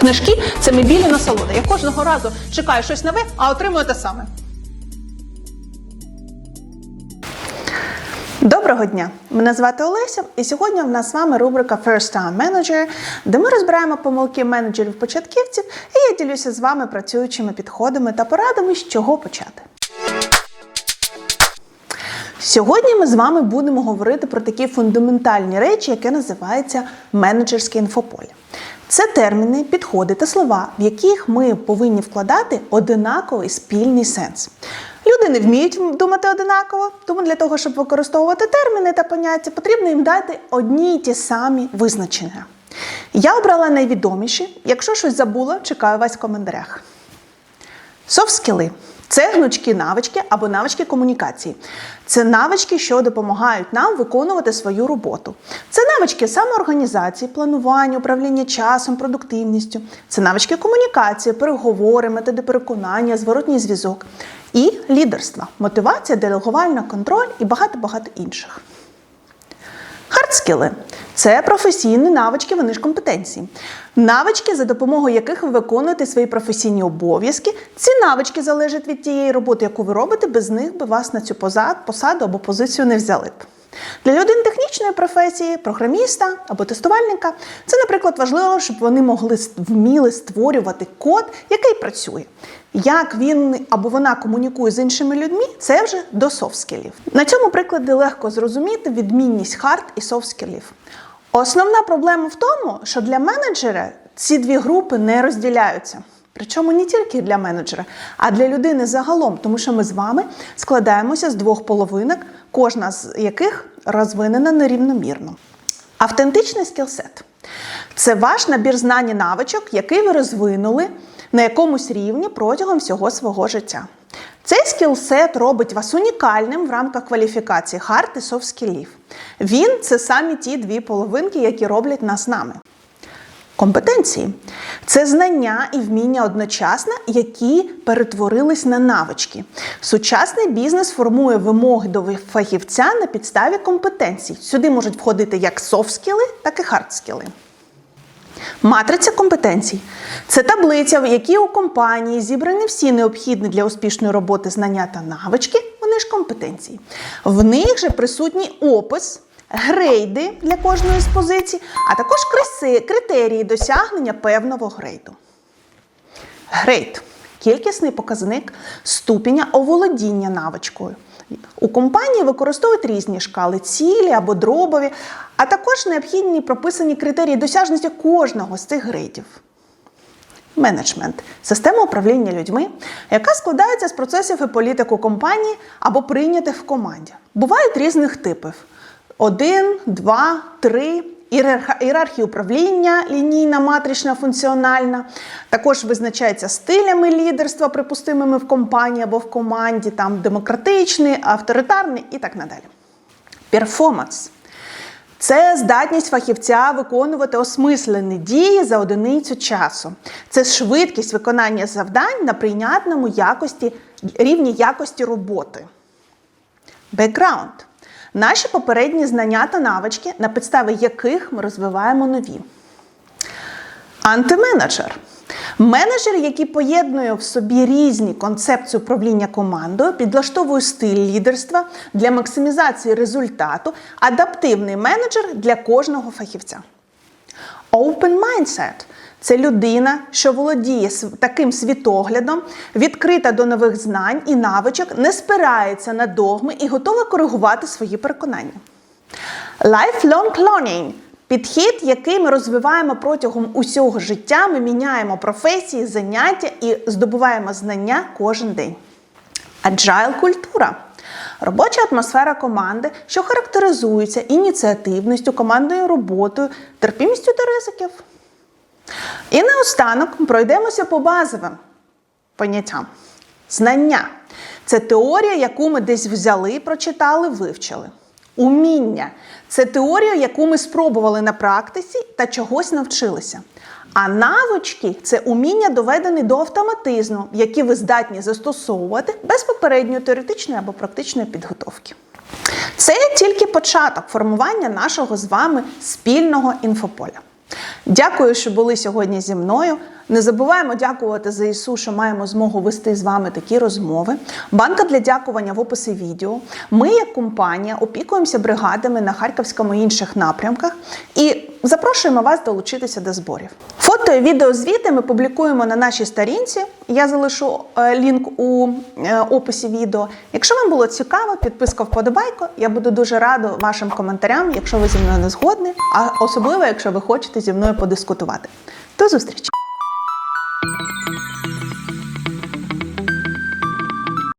Книжки це мій білі насолода. Я кожного разу чекаю щось нове, а отримую те саме. Доброго дня! Мене звати Олеся, і сьогодні в нас з вами рубрика First Time Manager, де ми розбираємо помилки менеджерів-початківців, і я ділюся з вами працюючими підходами та порадами, з чого почати. Сьогодні ми з вами будемо говорити про такі фундаментальні речі, яке називається менеджерське інфополе. Це терміни, підходи та слова, в яких ми повинні вкладати одинаковий спільний сенс. Люди не вміють думати одинаково, тому для того, щоб використовувати терміни та поняття, потрібно їм дати одні й ті самі визначення. Я обрала найвідоміші. Якщо щось забула, чекаю вас в коментарях. Софт-скіли – це гнучкі навички або навички комунікації. Це навички, що допомагають нам виконувати свою роботу. Це навички самоорганізації, планування, управління часом, продуктивністю. Це навички комунікації, переговори, методи переконання, зворотній зв'язок. І лідерства, мотивація, делегувальна, контроль і багато-багато інших. Хардскіли це професійні навички, вони ж компетенції. Навички, за допомогою яких ви виконуєте свої професійні обов'язки. Ці навички залежать від тієї роботи, яку ви робите, без них би вас на цю посаду або позицію не взяли б. Для людей технічної професії, програміста або тестувальника, це, наприклад, важливо, щоб вони могли вміли створювати код, який працює. Як він або вона комунікує з іншими людьми, це вже до софт-скілів. На цьому прикладі легко зрозуміти відмінність хард і софт-скілів. Основна проблема в тому, що для менеджера ці дві групи не розділяються. Причому не тільки для менеджера, а для людини загалом, тому що ми з вами складаємося з двох половинок, кожна з яких розвинена нерівномірно. Автентичний скілсет це ваш набір знань і навичок, який ви розвинули на якомусь рівні протягом всього свого життя. Цей скілсет робить вас унікальним в рамках кваліфікації хард і софт скілів. Він це самі ті дві половинки, які роблять нас нами. Компетенції це знання і вміння одночасно, які перетворились на навички. Сучасний бізнес формує вимоги до фахівця на підставі компетенцій. Сюди можуть входити як софт-скіли, так і хард-скіли. Матриця компетенцій це таблиця, в якій у компанії зібрані всі необхідні для успішної роботи знання та навички, вони ж компетенції. В них же присутній опис, грейди для кожної з позицій, а також критерії досягнення певного грейду. Грейд кількісний показник ступеня оволодіння навичкою. У компанії використовують різні шкали цілі або дробові, а також необхідні прописані критерії досяжності кожного з цих грейдів. Менеджмент система управління людьми, яка складається з процесів і політику компанії або прийнятих в команді. Бувають різних типів: один, два, три. Ієрарха- Ієрархія управління, лінійна, матрична, функціональна. Також визначається стилями лідерства, припустимими в компанії або в команді, там демократичний, авторитарний і так надалі. Перформанс це здатність фахівця виконувати осмислені дії за одиницю часу. Це швидкість виконання завдань на прийнятному якості, рівні якості роботи. Бекграунд наші попередні знання та навички, на підставі яких ми розвиваємо нові. Антименеджер. Менеджер, який поєднує в собі різні концепції управління командою, підлаштовує стиль лідерства для максимізації результату, адаптивний менеджер для кожного фахівця. Open mindset – це людина, що володіє таким світоглядом, відкрита до нових знань і навичок, не спирається на догми і готова коригувати свої переконання. Lifelong learning – підхід, який ми розвиваємо протягом усього життя. Ми міняємо професії, заняття і здобуваємо знання кожен день. Agile культура робоча атмосфера команди, що характеризується ініціативністю, командною роботою, терпімістю до ризиків. І наостанок пройдемося по базовим поняттям. Знання це теорія, яку ми десь взяли, прочитали, вивчили. Уміння це теорія, яку ми спробували на практиці та чогось навчилися. А навички це уміння, доведені до автоматизму, які ви здатні застосовувати без попередньої теоретичної або практичної підготовки. Це тільки початок формування нашого з вами спільного інфополя. Дякую, що були сьогодні зі мною. Не забуваємо дякувати за ІСУ, що маємо змогу вести з вами такі розмови. Банка для дякування в описі відео. Ми, як компанія, опікуємося бригадами на Харківському і інших напрямках і запрошуємо вас долучитися до зборів. Фото і відеозвіти ми публікуємо на нашій сторінці. Я залишу е, лінк у е, описі відео. Якщо вам було цікаво, підписка вподобайко. Я буду дуже рада вашим коментарям, якщо ви зі мною не згодні, а особливо, якщо ви хочете зі мною подискутувати. До зустрічі!